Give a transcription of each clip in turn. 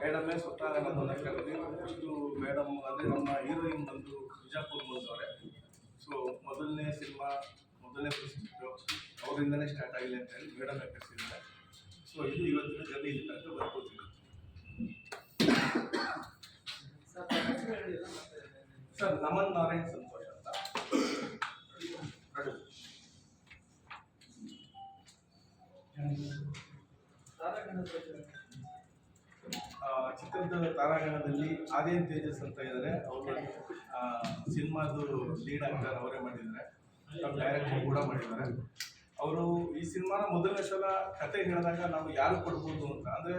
ಮೇಡಮೇ ಸ್ವತಃ ನಮ್ಮನ್ನ first madam ಅಂದರೆ ನಮ್ಮ ಹೀರೋಯಿನ್ ಬಂದು ಬಿಜಾಪುರ್ ಬಂದವರೆ. ಸೊ ಮೊದಲನೇ ಸಿನಿಮಾ, ಮೊದಲನೇ ಪ್ರಸಿದ್ಧ ಅವರಿಂದನೇ ಸ್ಟಾರ್ಟ್ ಆಗಿಲ್ಲ ಅಂತ ಹೇಳಿ ಮೇಡಮ್ ಕರೆಸಿದ್ದಾರೆ ಸೊ ಇದು ಇವತ್ತಿನ ಜರ್ನಿ ಇಲ್ಲಿ ತನಕ ಬರ್ಕೋತೀನಿ ಸರ್ ನಮನ್ ನಾರಾಯಣ್ ಸಂತೋಷ್ ಅಂತ. ಪ್ರೊಡ್ಯೂಸರ್. ಚಿತ್ರದ ತಾರಾಗಣದಲ್ಲಿ ಆರ್ಯನ್ ತೇಜಸ್ ಅಂತ ಇದ್ದಾರೆ ಅವರು ಸಿನಿಮಾದು ಲೀಡ್ ಆಕ್ಟರ್ ಅವರೇ ಮಾಡಿದ್ದಾರೆ. ಡೈರೆಕ್ಟರ್ ಕೂಡ ಮಾಡಿದ್ದಾರೆ. ಅವರು ಈ ಸಿನಿಮಾನ ಮೊದಲನೇ ಸಲ ಕತೆ ಹೇಳಿದಾಗ ನಾವು ಯಾರು ಕೊಡ್ಬೋದು ಅಂತ, ಅಂದರೆ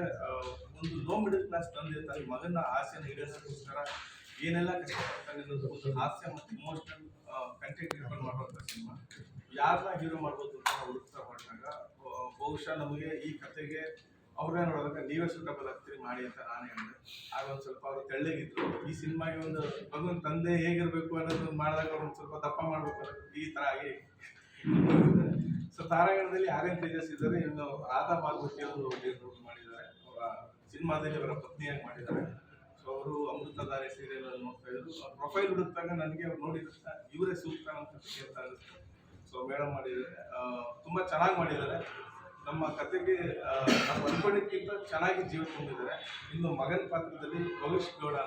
ಒಂದು ಲೋ ಮಿಡಲ್ ಕ್ಲಾಸ್ ತಂದೆ ತನ್ನ ಮಗನ ಆಸೆನ ಈಡೇರಿಸೋಕ್ಕೋಸ್ಕರ ಏನೆಲ್ಲ ಕಷ್ಟಪಡ್ತಾನೆ ಅನ್ನೋದು ಒಂದು ಹಾಸ್ಯ ಮತ್ತು ಇಮೋಷನಲ್ ಕಂಟೆಂಟ್ ಇಟ್ಕೊಂಡು ಮಾಡುವಂಥ ಸಿನಿಮಾ. ಯಾರನ್ನ ಹೀರೋ ಮಾಡ್ಬೋದು ಅಂತ ಹುಡುಕ್ತಾ ಹೊರಟಾಗ ಬಹುಶಃ ನಮಗೆ ಈ ಕತೆಗೆ ಅವ್ರನ್ನ ನೋಡಿದಾಗ ನೀವೇ ಸುಖ ಆಗ್ತೀರಿ ಮಾಡಿ ಅಂತ ನಾನು ಹೇಳಿದೆ. ಆಗ ಒಂದು ಸ್ವಲ್ಪ ಅವರು ತೆಳ್ಳಗಿದ್ರು. ಈ ಸಿನಿಮಾಗೆ ಒಂದು ಮಗು ತಂದೆ ಹೇಗಿರಬೇಕು ಅನ್ನೋದು ಮಾಡಿದಾಗ ಒಂದು ಸ್ವಲ್ಪ ದಪ್ಪ ಮಾಡ್ಬೇಕು ಈ ಥರ ಆಗಿ ಸೊ ತಾರಾಗಣದಲ್ಲಿ ಆರ್ಯನ್ ತೇಜಸ್ ಇದ್ದಾರೆ. ಇನ್ನು ರಾಧಾ ಭಾಗವತಿ ಅವರು ಮಾಡಿದ್ದಾರೆ. ಅವರ ಸಿನಿಮಾದಲ್ಲಿ ಅವರ ಪತ್ನಿಯಾಗಿ ಮಾಡಿದ್ದಾರೆ. ಸೊ ಅವರು ಅಮೃತಧಾರೆ ಸೀರಿಯಲ್ ಅಲ್ಲಿ ನೋಡ್ತಾ ಇದ್ರು. ಪ್ರೊಫೈಲ್ ಹುಡುಕ್ತಾಗ ನನಗೆ ಅವ್ರು ನೋಡಿದ ಇವರೇ ಸೂಕ್ತ ಅಂತ ಇರುತ್ತೆ ಸೊ ಮೇಡಮ್ ಮಾಡಿದ್ದಾರೆ. ತುಂಬಾ ಚೆನ್ನಾಗಿ ಮಾಡಿದ್ದಾರೆ. ನಮ್ಮ ಕತೆಗೆ ನಾವು ಅನ್ಕೊಂಡಿದ್ದಕ್ಕಿಂತ ಚೆನ್ನಾಗಿ ಜೀವ ತುಂಬಿದ್ದಾರೆ. ಇನ್ನು ಮಗನ ಪಾತ್ರದಲ್ಲಿ ಭವಿಷ್ ಗೌಡ